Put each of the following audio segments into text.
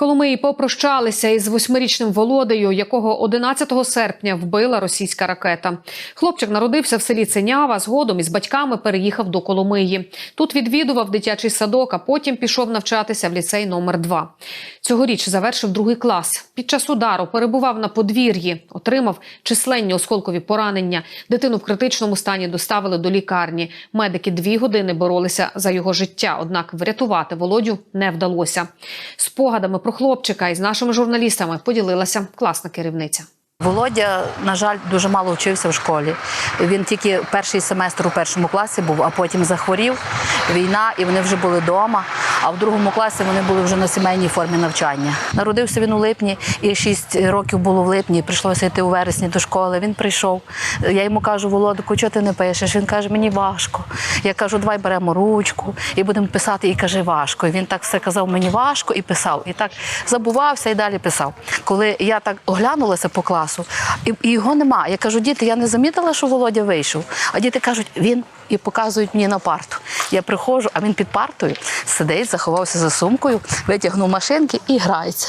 Коломиї попрощалися із восьмирічним Володею, якого 11 серпня вбила російська ракета. Хлопчик народився в селі Ценява. Згодом із батьками переїхав до Коломиї. Тут відвідував дитячий садок, а потім пішов навчатися в ліцей номер 2 Цьогоріч завершив другий клас. Під час удару перебував на подвір'ї, отримав численні осколкові поранення. Дитину в критичному стані доставили до лікарні. Медики дві години боролися за його життя, однак врятувати Володю не вдалося. Спогадами про хлопчика із нашими журналістами поділилася класна керівниця. Володя, на жаль, дуже мало вчився в школі. Він тільки перший семестр у першому класі був, а потім захворів. Війна, і вони вже були вдома. А в другому класі вони були вже на сімейній формі навчання. Народився він у липні, і 6 років було в липні. Прийшлося йти у вересні до школи. Він прийшов. Я йому кажу, Володику, чого ти не пишеш? Він каже, мені важко. Я кажу, давай беремо ручку і будемо писати. І каже, важко. І він так все казав, мені важко, і писав. І так забувався і далі писав. Коли я так оглянулася по класу, і, і його нема. Я кажу, діти, я не замітила, що Володя вийшов. А діти кажуть, він і показують мені на парту. Я приходжу, а він під партою сидить, заховався за сумкою, витягнув машинки і грається.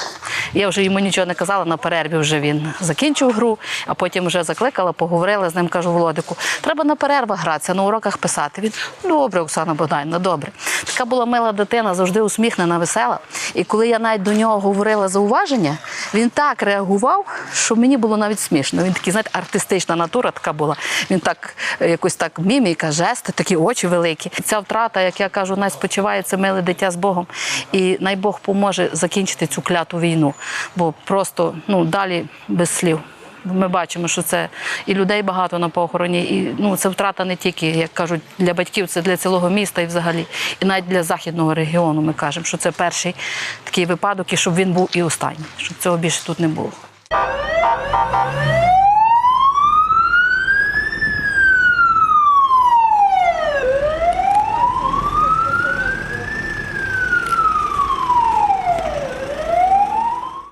Я вже йому нічого не казала, на перерві вже він закінчив гру, а потім вже закликала, поговорила з ним, кажу, Володику, треба на перервах гратися, на уроках писати. Він добре, Оксана Богданівна, добре. Така була мила дитина, завжди усміхнена, весела. І коли я навіть до нього говорила зауваження, він так реагував, що мені було навіть смішно. Він такий, знаєте, артистична натура така була. Він так е, якось так міміка, жести, такі очі великі. Ця втрата, як я кажу, най спочиває миле дитя з Богом. І най Бог поможе закінчити цю кляту війну. Бо просто ну далі без слів. Ми бачимо, що це і людей багато на похороні, і ну це втрата не тільки, як кажуть, для батьків, це для цілого міста і взагалі, і навіть для західного регіону. Ми кажемо, що це перший такий випадок, і щоб він був і останній, щоб цього більше тут не було.